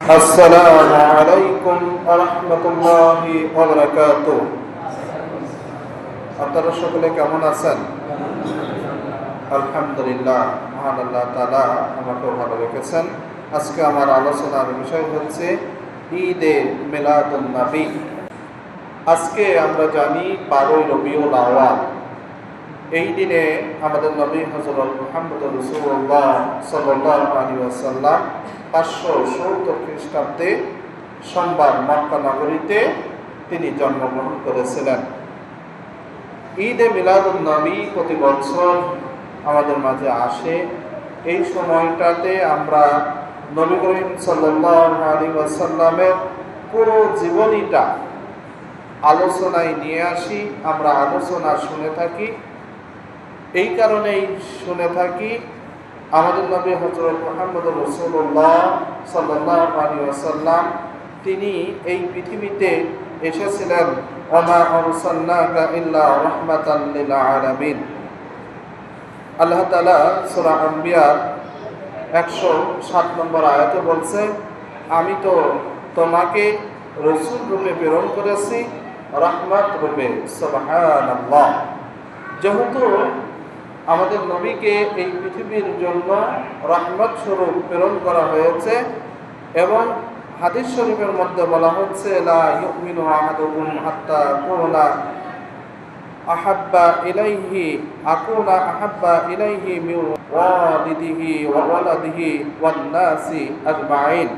السلام عليكم ورحمة الله وبركاته আপনারা সকলে কেমন আছেন আলহামদুলিল্লাহ মহান আল্লাহ তালা আমাকেও ভালো রেখেছেন আজকে আমার আলোচনার বিষয় হচ্ছে ঈদে মিলাদুন নবী আজকে আমরা জানি বারোই রবিউল আওয়াল এই দিনে আমাদের নবী হজরত মোহাম্মদ রসুল্লাহ সাল্লাহ আলী আসাল্লাম পাঁচশো সত্তর খ্রিস্টাব্দে সোমবার মক্কা নগরীতে তিনি জন্মগ্রহণ করেছিলেন। ঈদে মিলাদুল নবী প্রতি বছর আমাদের মাঝে আসে। এই সময়টাতে আমরা নবী করিম সাল্লাহ আলী আসাল্লামের পুরো জীবনীটা আলোচনায় নিয়ে আসি। আমরা আলোচনা শুনে থাকি। এই কারণেই শুনে থাকি আমাদের নবী হজরত মোহাম্মদ রসুল্লাহ সাল্লাহ আলী আসাল্লাম তিনি এই পৃথিবীতে এসেছিলেন, ওমা অরসাল্লাকা ইল্লা রহমাতাল লিল আলামিন। আল্লাহ তাআলা সূরা আম্বিয়ার একশো সাত নম্বর আয়াতে বলছে, আমি তো তোমাকে রসুল রূপে প্রেরণ করেছি, রহমত রূপে, সুবহানাল্লাহ। যেহেতু আমাদের নবীকে এই পৃথিবীর জন্য রহমত স্বরূপ প্রেরণ করা হয়েছে এবং হাদিস শরীফের মধ্যে বলা হচ্ছে, লা ইউমিনু আহাদুকুম হাত্তা কুনা আহাব্বা ইলাইহি আকুনা আহাব্বা ইলাইহি মিন ওয়ালিদিহি ওয়া ওয়ালাদিহি ওয়ান নাসি আজমাইন।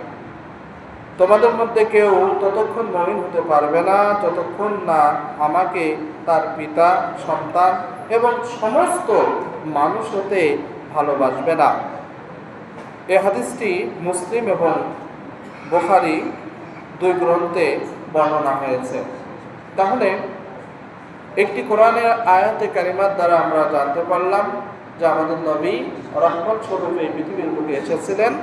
তোমাদের মধ্যে কেউ ততক্ষণ মমিন হতে পারবে না, যতক্ষণ না আমাকে তার পিতা, সন্তান এবং সমস্ত মানুষ হতে ভালোবাসবে না। এ হাদিসটি মুসলিম এবং বোখারি দুই গ্রন্থে বর্ণনা হয়েছে। তাহলে একটি কোরআনের আয়াতে কারিমার দ্বারা আমরা জানতে পারলাম যে আমাদের নবী রহমত স্বরূপে পৃথিবীর বুকে এসেছিলেন।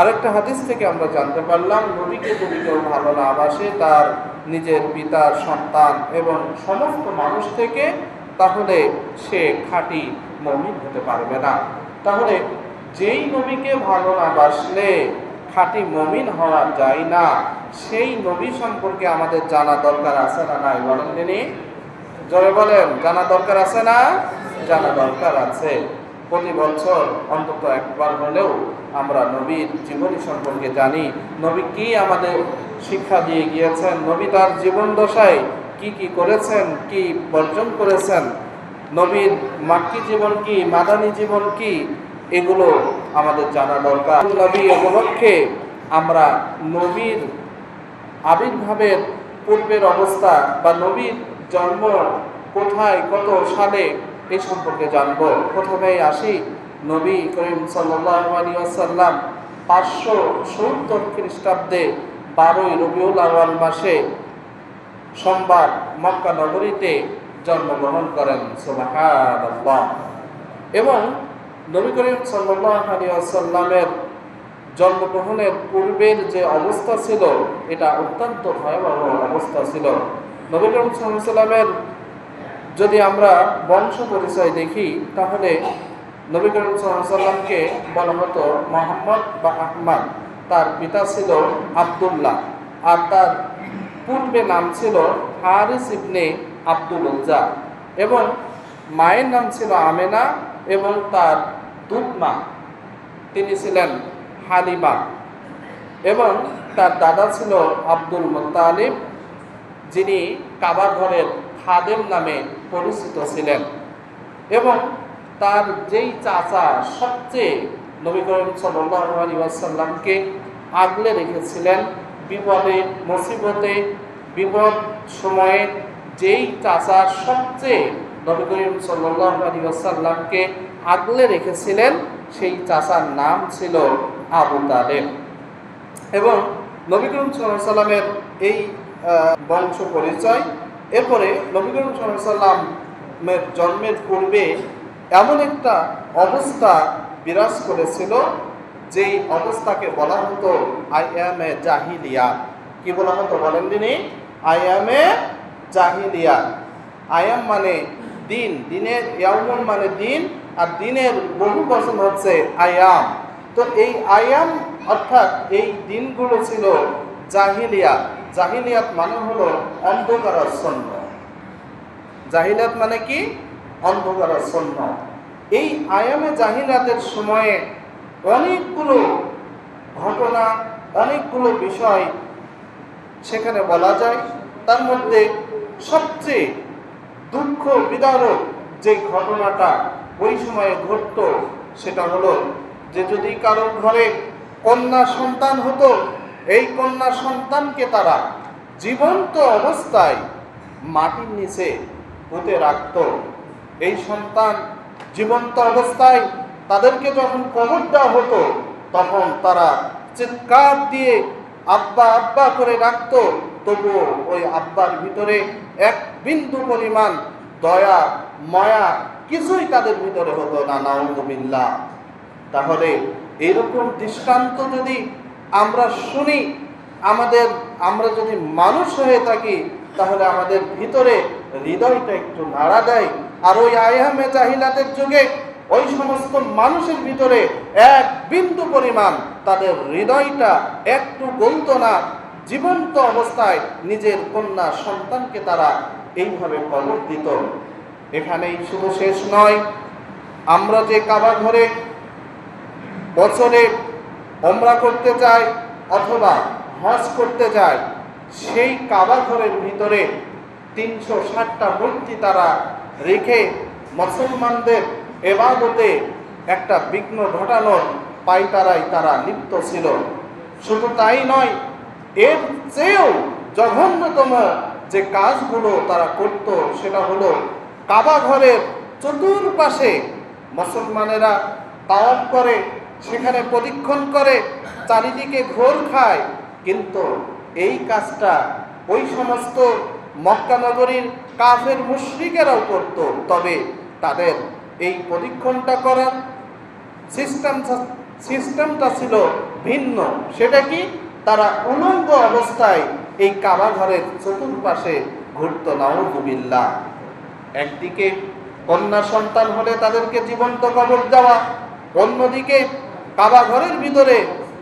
আরেকটা হাদিস থেকে আমরা জানতে পারলাম, নবীকে যদি কেউ ভালো না বাসে, তার নিজের পিতার সন্তান এবং সমস্ত মানুষ থেকে, তাহলে সে খাঁটি মমিন হতে পারবে না। তাহলে যেই নবীকে ভালো না বাসলে খাঁটি মমিন হওয়া যায় না। সেই নবী সম্পর্কে আমাদের জানা দরকার আছে না নাই বলেন তিনি? জোরে বলেন, জানা দরকার আছে না? জানা দরকার আছে। প্রতি বছর অন্তত একবার হলেও আমরা নবীর জীবনী সম্পর্কে জানি। নবী কি আমাদের শিক্ষা দিয়ে গিয়েছেন? নবী তার জীবন দশায় কি কি করেছেন? কি বর্জন করেছেন? নবীর মাক্কি জীবন কি, মাদানী জীবন কি? এগুলো আমাদের জানা দরকার। নবী উপলক্ষে আমরা নবীর আবির্ভাবের পূর্বের অবস্থা বা নবীর জন্ম কোথায়, কত সালে এই সম্পর্কে জানব। প্রথমেই আসি নবী করিম সাল্লাম পাঁচশো সত্তর খ্রিস্টাব্দে বারোই রবিউল আওয়াল মাসে সোমবার মক্কা নগরীতে জন্মগ্রহণ করেন। সুবহানাল্লাহ। এবং নবী করিম সাল্লামের জন্মগ্রহণের পূর্বের যে অবস্থা ছিল, এটা অত্যন্ত ভয়াবহ অবস্থা ছিল। নবী করিম সাল্লামের যদি আমরা বংশ পরিচয় দেখি, তাহলে নবী করিম সাল্লামকে বলা হতো মোহাম্মদ বা আহমদ। তার পিতা ছিল আবদুল্লাহ আর তার পূর্বে নাম ছিল হারিস ইবনে আব্দুল উজ্জা এবং মায়ের নাম ছিল আমেনা এবং তার দুধমা। তিনি ছিলেন হালিমা এবং তার দাদা ছিল আব্দুল মোত্তালিব, যিনি কাবা ঘরের খাদেম নামে পরিচিত ছিলেন। এবং তার যেই চাচা সবচেয়ে নবী করিম আগলে রেখেছিলেন, বিপদে, মুসিবতে, বিপদ সময়ে যেই চাচা সবচেয়ে নবী করিম সাল্লামকে আগলে রেখেছিলেন, সেই চাচার নাম ছিল আবু তালেব। এবং নবী করিম সাল্লামের এই বংশ পরিচয় এরপরে নবী করিম সাল্লামের জন্মের পূর্বে এমন একটা অবস্থা বিরাজ করেছিল, যেই অবস্থাকে বলা হতো আই এম এ জাহিলিয়া। কি বলা হতো বলেন তিনি? আই এম এ জাহিলিয়া। আয়াম মানে দিন, দিনের ইয়ামুন মানে দিন, আর দিনের বহু বচন হচ্ছে আয়াম তো এই আয়াম অর্থাৎ এই দিনগুলো ছিল জাহিলিয়াত। জাহিলিয়াত মানে হলো অন্ধকারাচ্ছন্ন জাহিলিয়াত মানে কি? অন্ধকারাচ্ছন্ন এই আয়ামে জাহিলিয়াতের সময়ে অনেকগুলো ঘটনা, অনেকগুলো বিষয় সেখানে বলা যায়। তার মধ্যে সবচেয়ে দুঃখ বিদারক যে ঘটনাটা ওই সময়ে ঘটতো সেটা হলো যে যদি কারোর ঘরে কন্যা সন্তান হতো এই কন্যা সন্তানকে তারা জীবন্ত অবস্থায় মাটির নিচে পুঁতে রাখত। এই সন্তান জীবন্ত অবস্থায় তাদেরকে যখন কবর দেওয়া হতো, তখন তারা চিৎকার দিয়ে আব্বা আব্বা করে রাখতো তবুও ওই আব্বার ভিতরে এক বিন্দু পরিমাণ দয়া, মায়া কিছুই তাদের ভিতরে হতো না, নাউজুবিল্লাহ। তাহলে এরকম দৃষ্টান্ত যদি আমরা শুনি, আমাদের, আমরা যদি মানুষ হয়ে থাকি, তাহলে আমাদের ভিতরে হৃদয়টা একটু নাড়া দেয়। আর ওই আয়ামে জাহিলাতের যুগে ওই সমস্ত মানুষের ভিতরে এক বিন্দু পরিমাণ তাদের হৃদয়টা একটু গলত না, জীবন্ত অবস্থায় নিজের কন্যা সন্তানকে তারা এইভাবে কবর দিত এখানেই শুধু শেষ নয়, আমরা যে কাবা ঘরে বছরে ওমরা করতে যাই অথবা হজ করতে যায় সেই কাবা ঘরের ভিতরে তিনশো ষাটটা মূর্তি তারা রেখে মুসলমানদের এবাদতে একটা বিঘ্ন ঘটানোর পাইতারাই তারা লিপ্ত ছিল। শুধু তাই নয়, এর চেয়েও জঘন্যতম যে কাজগুলো তারা করত, সেটা হলো কাবা ঘরের চতুর্পাশে মুসলমানেরা তাওয়াফ করে সেখানে প্রদীক্ষণ করে, চারিদিকে ঘোর খায়। কিন্তু এই কাজটা ওই সমস্ত মক্কা নগরীর কাফের মুশরিকেরাও করত। তবে তাদের এই প্রদীক্ষণটা করার সিস্টেম সিস্টেমটা ছিল ভিন্ন। সেটা কি? তারা উলঙ্গ অবস্থায় এই কাবা ঘরের চতুর্পাশে ঘুরত। নাউজুবিল্লা একদিকে কন্যা সন্তান হলে তাদেরকে জীবন্ত কবর দেওয়া, অন্যদিকে কাবা ঘরের ভিতরে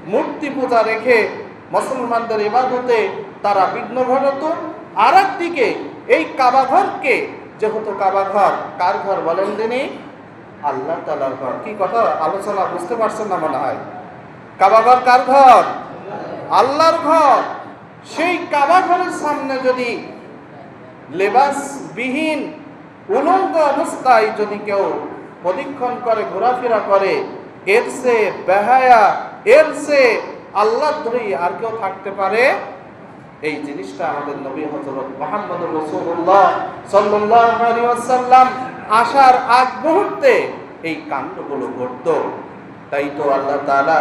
মূর্তি পূজা রেখে মুসলমানদের ইবাদতে তারা বিঘ্ন ঘটাত। আর একদিকে এই কাবা ঘরকে, যেহেতু কাবা ঘর, কার ঘর বলেন তিনি? আল্লাহ তালার ঘর। কি কথা? আলোচনা বুঝতে পারছেন না মনে হয়? কাবা ঘর কার ঘর? আল্লাহর ঘর। সেই কাবা ঘরের সামনে যদি লেবাসবিহীন, উলঙ্গ অবস্থায় যদি কেউ প্রদীক্ষণ করে, ঘোরাফেরা করে এর সে বেহায়া, এর সে আল্লাহ ধরেই আর কেউ থাকতে পারে? এই জিনিসটা আমাদের নবী হজরত মোহাম্মদ রসুল্লাহ সাল্লাম আসার আগ মুহূর্তে এই কাণ্ডগুলো ঘটত। তাই তো আল্লাহ তাআলা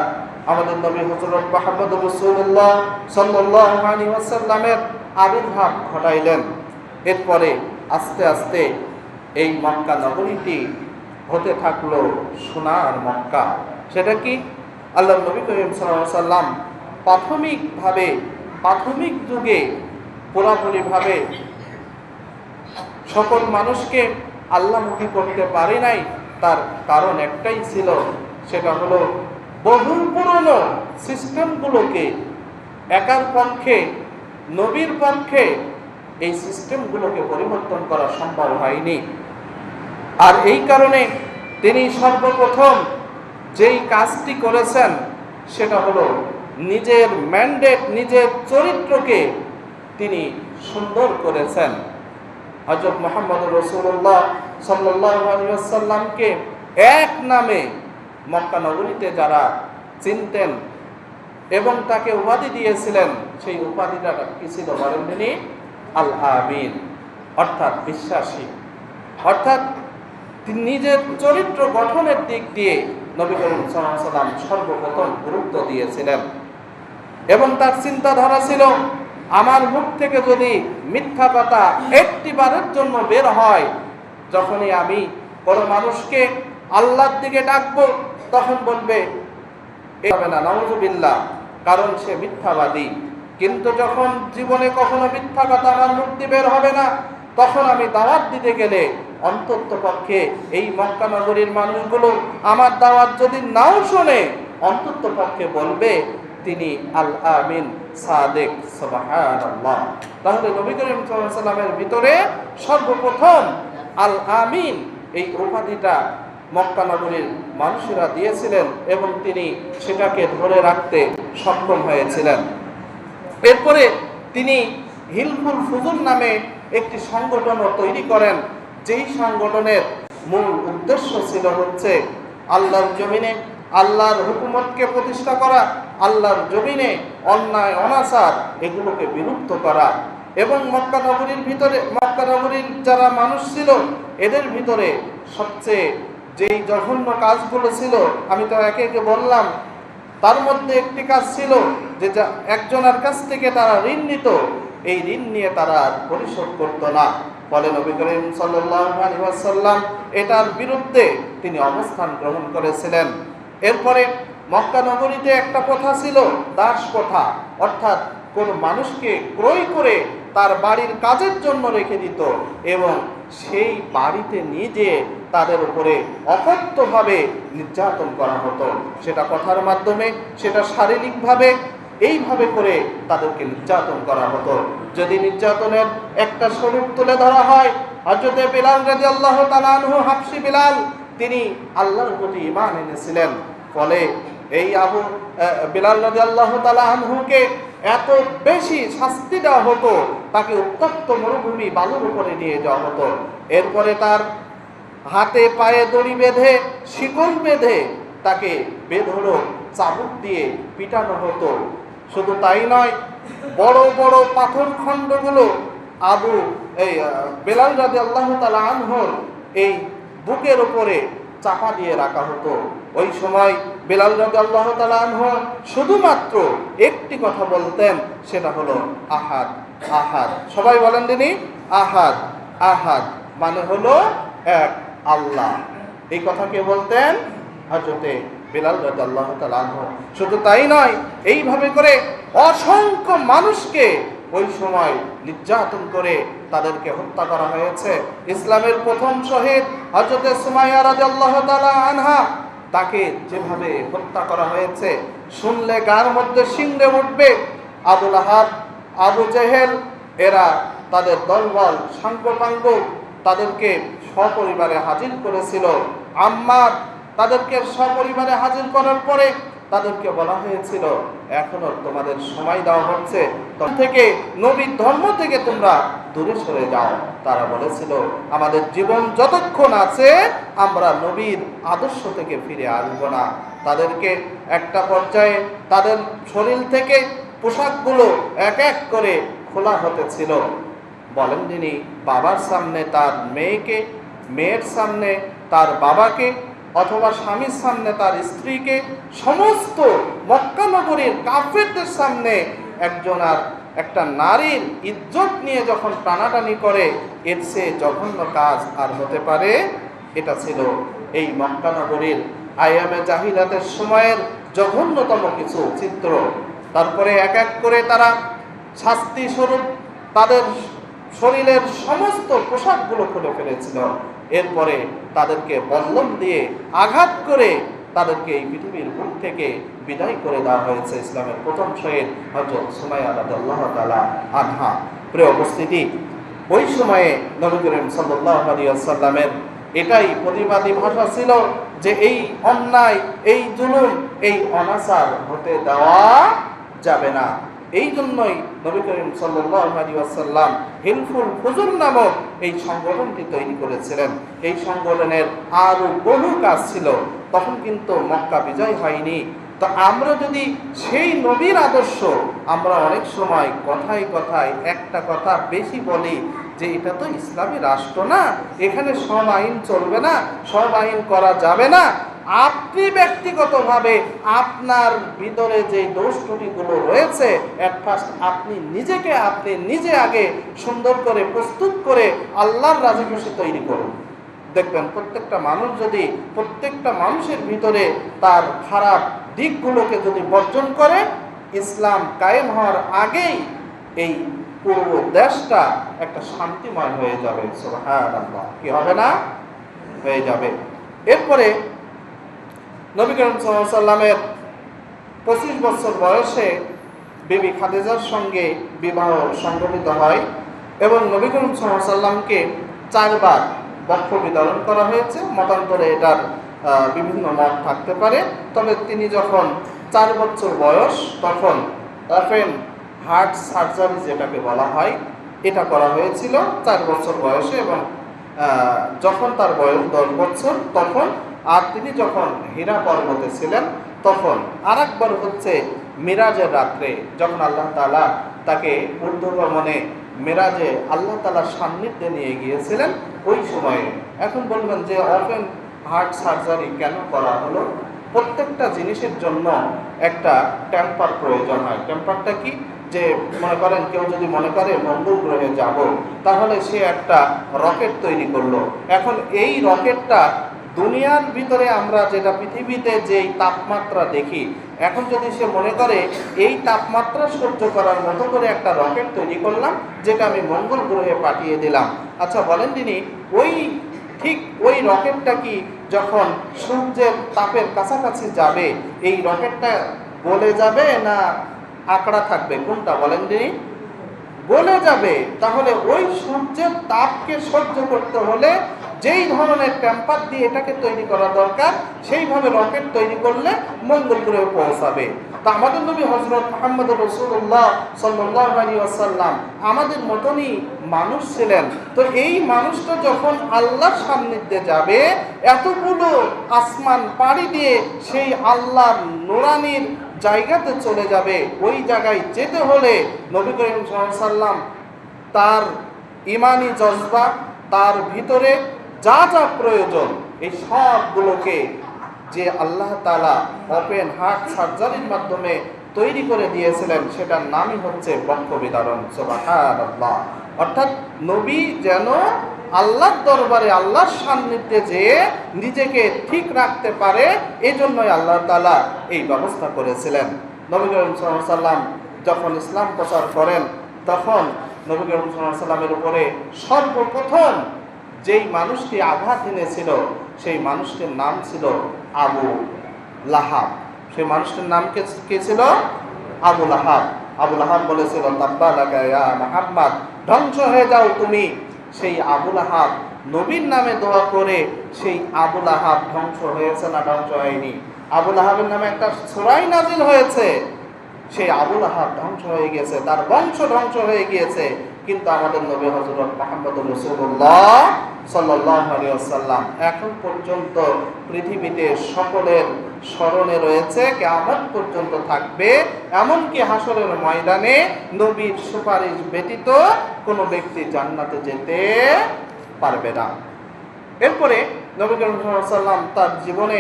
আমাদের নবী হজরত মোহাম্মদ রসুল্লাহ সাল্লামের আবির্ভাব ঘটাইলেন। এরপরে আস্তে আস্তে এই মক্কা নগরীটি হতে থাকল সোনার মক্কা। সেটা কি? আল্লাহ নবী করিম সাল্লাম প্রাথমিকভাবে, প্রাথমিক যুগে পুরাপুরিভাবে সকল মানুষকে আল্লাহমুখী করতে পারে নাই। তার কারণ একটাই ছিল, সেটা হলো বহু পুরনো সিস্টেমগুলোকে একার পক্ষে, নবীর পক্ষে এই সিস্টেমগুলোকে পরিবর্তন করা সম্ভব হয়নি। আর এই কারণে তিনি সর্বপ্রথম যেই কাজটি করেছেন, সেটা হলো নিজের ম্যান্ডেট, নিজের চরিত্রকে তিনি সুন্দর করেছেন। হজরত মোহাম্মদ রসুল্লাহ সাল্লাসাল্লামকে এক নামে মক্কা নগরীতে যারা চিনতেন এবং তাকে উপাধি দিয়েছিলেন, সেই উপাধিটা কি ছিল বলেন তিনি? আল আমিন অর্থাৎ বিশ্বাসী। অর্থাৎ তিনি নিজের চরিত্র গঠনের দিক দিয়ে নবী করিম সাল্লাম সর্বপ্রথম গুরুত্ব দিয়েছিলেন। এবং তার চিন্তাধারা ছিল, আমার মুখ থেকে যদি মিথ্যা কথা একটি বারের জন্য বের হয়, যখনই আমি কোনো মানুষকে আল্লাহর দিকে ডাকবো, তখন বলবে, এ হবে না নওয়াজুবিল্লাহ কারণ সে মিথ্যাবাদী। কিন্তু যখন জীবনে কখনো মিথ্যা কথা আমার দিয়ে বের হবে না, তখন আমি দাওয়াত দিতে গেলে অন্তত পক্ষে এই মক্কা নগরীর মানুষগুলো আমার দাওয়াত যদি নাও শোনে অন্তত পক্ষে বলবে, তিনি আল আমিন, সাদেক, সুবহানাল্লাহ। তাহলে নবী করিম সাল্লামের ভিতরে সর্বপ্রথম আল আমিন, এই উপাধিটা মক্কা নগরীর মানুষেরা দিয়েছিলেন এবং তিনি সেটাকে ধরে রাখতে সক্ষম হয়েছিলেন। এরপরে তিনি হিলফুল ফুজুল নামে একটি সংগঠনও তৈরি করেন। যেই সংগঠনের মূল উদ্দেশ্য ছিল হচ্ছে আল্লাহর জমিনে, আল্লাহর হুকুমতকে প্রতিষ্ঠা করা, আল্লাহর জমিনে অন্যায়, অনাচার এগুলোকে বিলুপ্ত করা এবং মক্কা নগরীর ভিতরে, মক্কা নগরীর যারা মানুষ ছিল, এদের ভিতরে সবচেয়ে যেই জঘন্য কাজগুলো ছিল, আমি তো একে একে বললাম, তার মধ্যে একটি কাজ ছিল যে যা একজনের কাছ থেকে তারা ঋণ নিত এই ঋণ নিয়ে তারা আর পরিশোধ করতো না। ফলে নবী করিম আলাইহি এটার বিরুদ্ধে তিনি অবস্থান গ্রহণ করেছিলেন। এরপরে মক্কা নগরীতে একটা প্রথা ছিল, দাস প্রথা। অর্থাৎ কোন মানুষকে ক্রয় করে তার বাড়ির কাজের জন্য রেখে দিত এবং সেই বাড়িতে নিয়ে যেয়ে তাদের উপরে অকথ্যভাবে নির্যাতন করা হতো। সেটা কথার মাধ্যমে, সেটা শারীরিকভাবে এইভাবে করে তাদেরকে নির্যাতন করা হতো যদি নির্যাতনের একটা স্বরূপ তুলে ধরা হয় হজরতে বিলাল রাজি আল্লাহ তালানহু হাফসি বিলাল, তিনি আল্লাহর প্রতি ইমান এনেছিলেন। ফলে এই আবু বিলাল রাজি আল্লাহ তালানহুকে এত বেশি শাস্তি দেওয়া হতো, তাকে উত্তপ্ত মরুভূমি বালুর উপরে নিয়ে যাওয়া হতো। এরপরে তার হাতে পায়ে দড়ি বেঁধে, শিকল বেঁধে তাকে বেধরো চাবুক দিয়ে পিটানো হতো। শুধু তাই নয়, বড় বড় পাথর খণ্ডগুলো আবু, এই বেলাল রাজি আল্লাহ তালা আনহর এই বুকের উপরে চাপা দিয়ে রাখা হতো। ওই সময় বেলাল রাজি আল্লাহ তালা আনহ শুধুমাত্র একটি কথা বলতেন, সেটা হলো, আহাদ আহাদ। সবাই বলেন তিনি, আহাদ আহাদ। মানে হলো এক, আল্লাহ। এই কথা কে বলতেন? হজরতে বিলাল রাদিয়াল্লাহু তাআলা আনহু। শুধু তাই নয়, এইভাবে করে অসংখ্য মানুষকে ওই সময় নির্যাতন করে তাদেরকে হত্যা করা হয়েছে। ইসলামের প্রথম শহীদ হজরতে সুমাইয়া আল্লাহ তাআলা আনহা, তাকে যেভাবে হত্যা করা হয়েছে, শুনলে গার মধ্যে শিংড়ে উঠবে। আবুল আহাব, আবু জেহেল, এরা তাদের দলবল, সাঙ্গপাঙ্গ তাদেরকে সপরিবারে হাজির করেছিল। আম্মার তাদেরকে সপরিবারে হাজির করার পরে তাদেরকে বলা হয়েছিল, এখনও তোমাদের সময় দেওয়া হচ্ছে। থেকে নবীর ধর্ম থেকে তোমরা দূরে সরে যাও। তারা বলেছিল, আমাদের জীবন যতক্ষণ আছে, আমরা নবীর আদর্শ থেকে ফিরে আসব না। তাদেরকে একটা পর্যায়ে তাদের শরীর থেকে পোশাকগুলো এক এক করে খোলা হতেছিল বলেন তিনি, বাবার সামনে তার মেয়েকে, মেয়ের সামনে তার বাবাকে অথবা স্বামীর সামনে তার স্ত্রীকে সমস্ত মক্কা নগরীর কাফেরদের সামনে একজন আর একটা নারীর ইজ্জত নিয়ে যখন টানাটানি করে, এর সে জঘন্য কাজ আর হতে পারে? এটা ছিল এই মক্কা নগরীর আয়ামে জাহিলাতের সময়ের জঘন্যতম কিছু চিত্র। তারপরে এক এক করে তারা শাস্তি স্বরূপ তাদের শরীরের সমস্ত পোশাকগুলো খুলে ফেলেছিল। এরপরে তাদেরকে বল্লম দিয়ে আঘাত করে তাদেরকে এই পৃথিবীর বুক থেকে বিদায় করে দেওয়া হয়েছে ইসলামের প্রথম শহীদ হজরত সুমাইয়া রাদিয়াল্লাহ তাআলা আনহা। প্রিয় উপস্থিতি, ওই সময়ে নবী করিম সাল্লাল্লাহু আলাইহি ওয়াসাল্লামের এটাই প্রতিবাদী ভাষা ছিল যে এই অন্যায়, এই জুলুম, এই অনাচার হতে দেওয়া যাবে না। এই জন্যই নবী করিম ওয়াসাল্লাম হিলফুল ফুজুর নামক এই সংগঠনটি তৈরি করেছিলেন। এই সংগঠনের আরও বহু কাজ ছিল। তখন কিন্তু মক্কা বিজয় হয়নি। তো আমরা যদি সেই নবীর আদর্শ, আমরা অনেক সময় কথায় কথায় একটা কথা বেশি বলি যে, এটা তো ইসলামী রাষ্ট্র না। এখানে সব আইন চলবে না সব আইন করা যাবে না। আপনি ব্যক্তিগতভাবে আপনার ভিতরে যে দোষ ত্রুটিগুলো রয়েছে এক ফার্স্ট আপনি নিজেকে, আপনি নিজে আগে সুন্দর করে, প্রস্তুত করে আল্লাহর রাজি খুশি তৈরি করুন। দেখবেন প্রত্যেকটা মানুষ যদি, প্রত্যেকটা মানুষের ভিতরে তার খারাপ দিকগুলোকে যদি বর্জন করে, ইসলাম কায়েম হওয়ার আগেই এই পূর্ব দেশটা একটা শান্তিময় হয়ে যাবে। কি হবে না? হয়ে যাবে। এরপরে নবী করিম সাল্লামের পঁচিশ বছর বয়সে বিবি খাদিজার সঙ্গে বিবাহ সংগঠিত হয় এবং নবী করিম সাল্লামকে চারবার বক্ষ বিতরণ করা হয়েছে। মতান্তরে এটার বিভিন্ন মত থাকতে পারে। তবে তিনি যখন চার বছর বয়স, তখন ওপেন হার্ট সার্জারি যেটাকে বলা হয়, এটা করা হয়েছিল চার বছর বয়সে এবং যখন তার বয়স দশ বছর, তখন আর তিনি যখন হীরা পর্বতে ছিলেন, তখন আর একবার হচ্ছে মিরাজের রাত্রে যখন আল্লাহ তালা তাকে ঊর্ধ্বগমনে মেরাজে আল্লাহ তালার সান্নিধ্যে নিয়ে গিয়েছিলেন, ওই সময়ে এখন বলবেন যে ওপেন হার্ট সার্জারি কেন করা হলো? প্রত্যেকটা জিনিসের জন্য একটা ট্যাম্পার প্রয়োজন হয়। ট্যাম্পারটা কি? যে মনে করেন কেউ যদি মনে করে মঙ্গল গ্রহে যাব, তাহলে সে একটা রকেট তৈরি করল। এখন এই রকেটটা দুনিয়ার ভিতরে আমরা যেটা পৃথিবীতে যেই তাপমাত্রা দেখি, এখন যদি সে মনে করে এই তাপমাত্রা সহ্য করার মতো করে একটা রকেট তৈরি করলাম, যেটা আমি মঙ্গল গ্রহে পাঠিয়ে দিলাম। আচ্ছা বলেন তিনি, ওই ঠিক ওই রকেটটা কি যখন সূর্যের তাপের কাছাকাছি যাবে, এই রকেটটা গলে যাবে না আঁকড়া থাকবে? কোনটা বলেন তিনি? গলে যাবে। তাহলে ওই সূর্যের তাপকে সহ্য করতে হলে যেই ধরনের টেম্পার দিয়ে এটাকে তৈরি করা দরকার, সেইভাবে রকেট তৈরি করলে মঙ্গল গ্রহে পৌঁছাবে। তা আমাদের নবী হজরত মোহাম্মদ রসুল্লাহ সাল্লাহ আলী আসাল্লাম আমাদের মতনই মানুষ ছিলেন। তো এই মানুষটা যখন আল্লাহর সান্নিধ্যে যাবে, এতগুলো আসমান পাড়ি দিয়ে সেই আল্লাহর নোরানির জায়গাতে চলে যাবে। ওই জায়গায় যেতে হলে নবী করিম সাল্লাম তার ইমানি জজবা তার ভিতরে যা যা প্রয়োজন, এই সবগুলোকে যে আল্লাহ তালা ওপেন হার্ট সার্জারির মাধ্যমে তৈরি করে দিয়েছিলেন, সেটার নামই হচ্ছে বক্ষ সুবহানাল্লাহ। অর্থাৎ নবী যেন আল্লাহর দরবারে, আল্লাহর সান্নিধ্যে যেয়ে নিজেকে ঠিক রাখতে পারে এই জন্যই আল্লাহ তালা এই ব্যবস্থা করেছিলেন। নবী সাল্লাম যখন ইসলাম প্রচার করেন, তখন নবী সাল্লামের উপরে সর্বপ্রথম যেই মানুষটি আঘাত এনেছিল, সেই মানুষটির নাম ছিল আবু লাহাব। সেই মানুষটির নাম কে ছিল? আবু লাহাব। আবু লাহাব বলেছিল ইয়া ধ্বংস হয়ে যাও তুমি। সেই আবু লাহাব নবীর নামে দোয়া করে সেই আবু লাহাব ধ্বংস হয়েছে না ধ্বংস হয়নি। আবু লাহাবের নামে একটা সুরাই নাজিল হয়েছে। সেই আবুল আহাব ধ্বংস হয়ে গেছে, তার বংশ ধ্বংস হয়ে গিয়েছে। কিন্তু আমাদের নবী হজরত মোহাম্মদ রসুল্লাহ সাল্লাম এখন পর্যন্ত পৃথিবীতে সকলের স্মরণে রয়েছে কেমন পর্যন্ত থাকবে। এমনকি হাসরের ময়দানে নবীর সুপারিশ ব্যতীত কোনো ব্যক্তি জান্নাতে যেতে পারবে না। এরপরে নবী করিম সাল্লাম তার জীবনে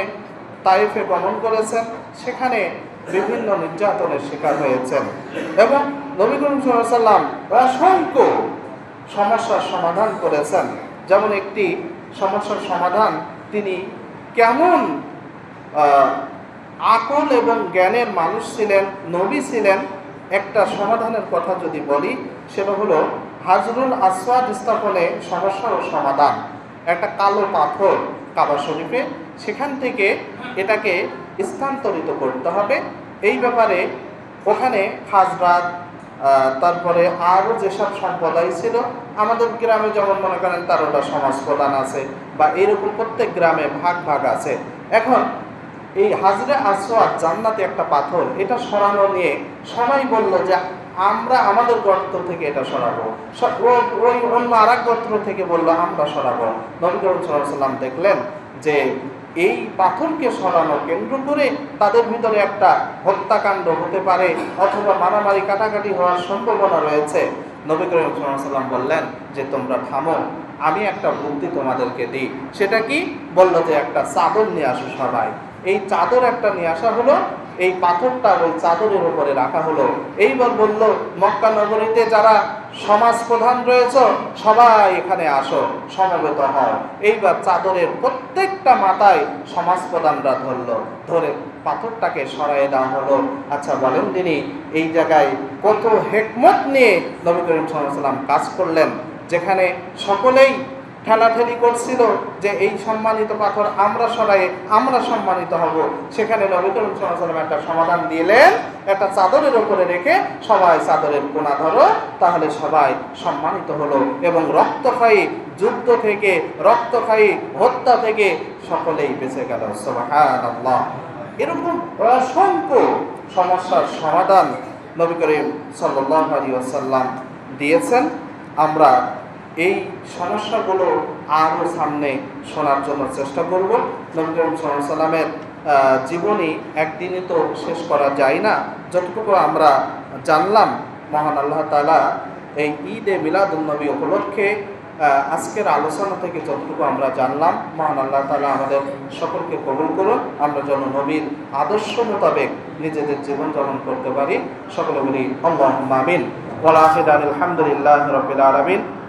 তাইফে গমন করেছেন। সেখানে বিভিন্ন নির্যাতনের শিকার হয়েছেন। এবং নবী করিম সাল্লাম অসংখ্য সমস্যার সমাধান করেছেন। যেমন একটি সমস্যার সমাধান তিনি কেমন আকল এবং জ্ঞানের মানুষ ছিলেন, নবী ছিলেন, একটা সমাধানের কথা যদি বলি, সেটা হলো হাজরুল আসওয়াদ স্থাপনে সমস্যা ও সমাধান। একটা কালো পাথর কাবা শরীফে, সেখান থেকে এটাকে স্থানান্তরিত করতে হবে। এই ব্যাপারে ওখানে হাজরাত তারপরে আরও যেসব সম্প্রদায় ছিল, আমাদের গ্রামে যেমন মনে করেন তেরোটা সমাজ প্রধান আছে বা এরকম প্রত্যেক গ্রামে ভাগ ভাগ আছে। এখন এই হাজরে আসওয়াদ জান্নাতে একটা পাথর, এটা সরানো নিয়ে সবাই বলল যে আমরা আমাদের গর্ত থেকে এটা সরাবো। ওই অন্য আর এক গর্ত থেকে বলল, আমরা সরাবো। নবী করিম সাল্লাম দেখলেন যে এই পাথরকে সরানো কেন্দ্র করে তাদের ভিতরে একটা হত্যাকাণ্ড হতে পারে অথবা মারামারি কাটাকাটি হওয়ার সম্ভাবনা রয়েছে। নবী করিম সাল্লাম বললেন যে, তোমরা থামো, আমি একটা বুদ্ধি তোমাদেরকে দিই। সেটা কি? বলল যে, একটা চাদর নিয়ে আসো সবাই। এই চাদর একটা নিয়ে আসা হলো এই পাথরটা ওই চাদরের উপরে রাখা হলো। এইবার বলল, মক্কা নগরীতে যারা সমাজ প্রধান রয়েছে, সবাই এখানে আসো, সমবেত হও। এইবার চাদরের প্রত্যেকটা মাথায় সমাজ প্রধানরা ধরলো, ধরে পাথরটাকে সরাই দেওয়া হলো। আচ্ছা বলেন তিনি, এই জায়গায় কত হেকমত নিয়ে নবী করিম সাল্লাম কাজ করলেন, যেখানে সকলেই ঠেলাঠেলি করছিল যে এই সম্মানিত পাথর আমরা সরাই আমরা সম্মানিত হব। সেখানে নবী করিম একটা সমাধান দিলেন। একটা চাদরের ওপরে রেখে সবাই চাদরের কোনা ধরো, তাহলে সবাই সম্মানিত হলো এবং রক্তক্ষয়ী যুদ্ধ থেকে, রক্তক্ষয়ী হত্যা থেকে সকলেই বেঁচে গেল। সুবহানাল্লাহ। এরকম অসংখ্য সমস্যার সমাধান নবী করিম সাল্লাল্লাহু আলাইহি ওয়াসাল্লাম দিয়েছেন। আমরা এই সমস্যাগুলো আরও সামনে শোনার জন্য চেষ্টা করব। নবী করিম সাল্লামের জীবনী একদিনে তো শেষ করা যায় না। যতটুকু আমরা জানলাম, মহান আল্লাহ তাআলা এই ঈদে মিলাদুন্নবী উপলক্ষে আজকের আলোচনা থেকে যতটুকু আমরা জানলাম, মহান আল্লাহ তালা আমাদের সকলকে কবুল করুন। আমরা যেন নবীর আদর্শ মোতাবেক নিজেদের জীবন যাপন করতে পারি। সকলে বলি আল্লাহ মামিন ওলাহিদ আলহামদুলিল্লাহ রবিল আলমিন।